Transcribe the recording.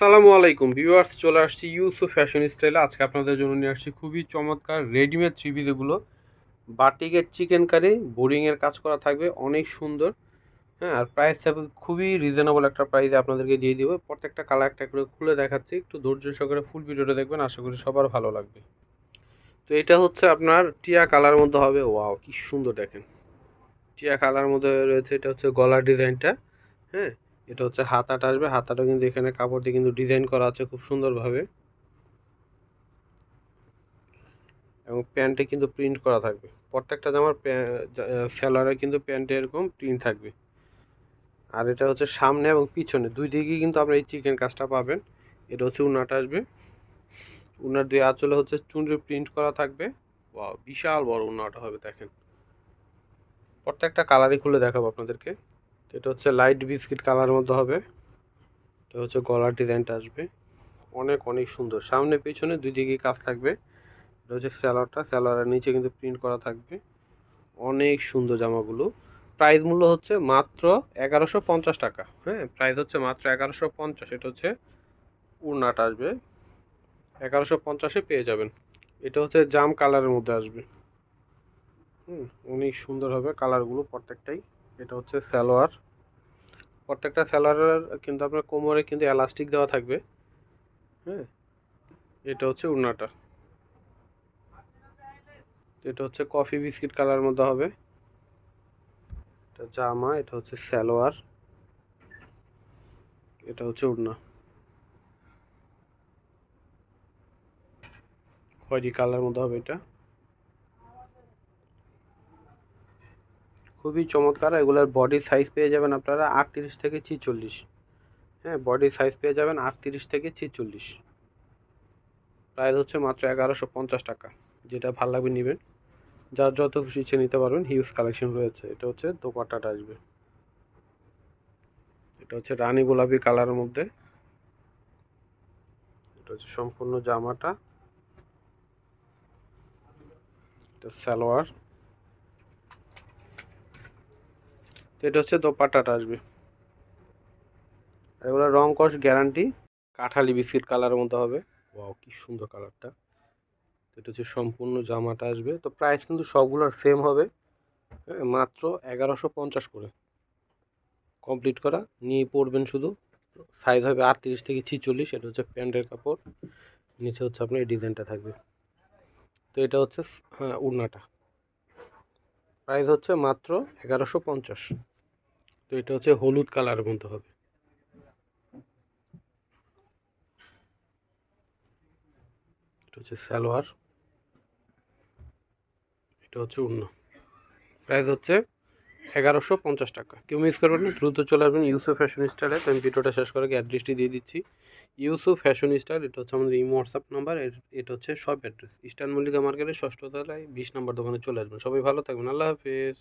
আসসালামু আলাইকুম, ভিউয়ার্স, চলে আসছি ইউসুফ ফ্যাশন স্টাইলে। আজকে আপনাদের জন্য নিয়ে আসছি খুবই চমৎকার রেডিমেড থ্রি পিসগুলো বাটিকের চিকেন কারি, বোরিংয়ের কাজ করা থাকবে, অনেক সুন্দর। হ্যাঁ আর প্রাইস থাকবে খুবই রিজনেবল একটা প্রাইসে আপনাদেরকে দিয়ে দিব। প্রত্যেকটা কালার একটা করে খুলে দেখাচ্ছি, একটু ধৈর্য সহকারে ফুল ভিডিওটা দেখবেন, আশা করি সবার ভালো লাগবে। তো এটা হচ্ছে আপনার টিয়া কালার মধ্যে হবে, ওয়াও, কি সুন্দর দেখেন। টিয়া কালার মধ্যে রয়েছে, এটা হচ্ছে গলার ডিজাইনটা হ্যাঁ এটা হচ্ছে হাতাটা আসবে। হাতাটা কিন্তু এখানে কাপড় দিয়ে কিন্তু ডিজাইন করা আছে খুব সুন্দরভাবে। এবং প্যান্টে কিন্তু প্রিন্ট করা থাকবে। প্রত্যেকটা জামার স্যালোয়ারে কিন্তু প্যান্টে এরকম প্রিন্ট থাকবে। আর এটা হচ্ছে সামনে এবং পিছনে, দুই দিকেই কিন্তু আপনার এই চিকেন কাজটা পাবেন। এটা হচ্ছে উনাটা আসবে। উনার দুই আঁচলে হচ্ছে চুনরি প্রিন্ট করা থাকবে। বিশাল বড় উনাটা হবে, দেখেন। প্রত্যেকটা কালারই খুলে দেখাবো আপনাদেরকে। এটা হচ্ছে লাইট বিস্কিট কালার মধ্যে হবে। এটা হচ্ছে গলার ডিজাইনটা আসবে। অনেক অনেক সুন্দর। সামনে, পেছনে দুই দিকে কাজ থাকবে। এটা হচ্ছে স্যালোয়ারটা। স্যালোয়ারের নিচে কিন্তু প্রিন্ট করা থাকবে। অনেক সুন্দর জামাগুলো। প্রাইস মূল্য হচ্ছে মাত্র এগারোশো পঞ্চাশ টাকা। হ্যাঁ প্রাইস হচ্ছে মাত্র এগারোশো পঞ্চাশ। এটা হচ্ছে উড়নাটা আসবে। এগারোশো পঞ্চাশে পেয়ে যাবেন। এটা হচ্ছে জাম কালারের মধ্যে আসবে। হুম, অনেক সুন্দর হবে কালারগুলো প্রত্যেকটাই। এটা হচ্ছে সালোয়ার। প্রত্যেকটা সালোয়ারের কিন্তু আপনার কোমরে কিন্তু এলাস্টিক দেওয়া থাকবে। হ্যাঁ? এটা হচ্ছে উড়নাটা। এটা হচ্ছে কফি বিস্কিট কালার মধ্যে হবে। এটা জামা, এটা হচ্ছে সালোয়ার। এটা হচ্ছে উড়না। খয়েরি কালার মধ্যে হবে এটা। খুবই চমৎকার। এগুলোর বডির সাইজ পেয়ে যাবেন আপনারা আটত্রিশ থেকে ছিচল্লিশ। হ্যাঁ বডির সাইজ পেয়ে যাবেন আটত্রিশ থেকে ছিচল্লিশ। প্রাইস হচ্ছে মাত্র এগারোশো পঞ্চাশ টাকা। যেটা ভালো লাগবে নেবেন। যার যত খুশি ইচ্ছে নিতে পারবেন হিউজ কালেকশন রয়েছে। এটা হচ্ছে দোপাট্টাটা আসবে। এটা হচ্ছে রানী গোলাপি কালারের মধ্যে। এটা হচ্ছে সম্পূর্ণ জামাটা। এটা সালোয়ার। তো এটা হচ্ছে দোপাট্টাটা আসবে। আর এগুলো রং কস গ্যারান্টি, কাঠালি বিস্কিট কালারের মধ্যে হবে। ওয়াও, কি সুন্দর কালারটা। এটা হচ্ছে সম্পূর্ণ জামাটা আসবে। তো প্রাইস কিন্তু সবগুলোর সেম হবে। হ্যাঁ মাত্র এগারোশো পঞ্চাশ করে। কমপ্লিট করা, নিয়ে পড়বেন শুধু। সাইজ হবে আটত্রিশ থেকে ছিচল্লিশ, এটা হচ্ছে প্যান্টের কাপড়। নিচে হচ্ছে আপনার এই ডিজাইনটা থাকবে। তো এটা হচ্ছে হ্যাঁ উড়নাটা। প্রাইস হচ্ছে মাত্র এগারোশো পঞ্চাশ। তো এটা হচ্ছে হলুদ কালারের মধ্যে হবে। এটা হচ্ছে সালোয়ার। এটা হচ্ছে অন্য প্রাইস হচ্ছে এগারোশো পঞ্চাশ টাকা। কেউ মিস করবেন না, দ্রুত চলে আসবেন ইউসুফ ফ্যাশন স্টাইলে। তো আমি ভিডিওটা শেষ করে অ্যাড্রেসটি দিয়ে দিচ্ছি। ইউসুফ ফ্যাশন স্টাইল, এটা হচ্ছে আমাদের ইমো হোয়াটসঅ্যাপ নাম্বার এটা হচ্ছে সব অ্যাড্রেস ইস্টার্ন মল্লিকা মার্কেটের ষষ্ঠ তলায় বিশ নম্বর দোকানে চলে আসবেন। সবাই ভালো থাকবেন। আল্লাহ হাফিজ।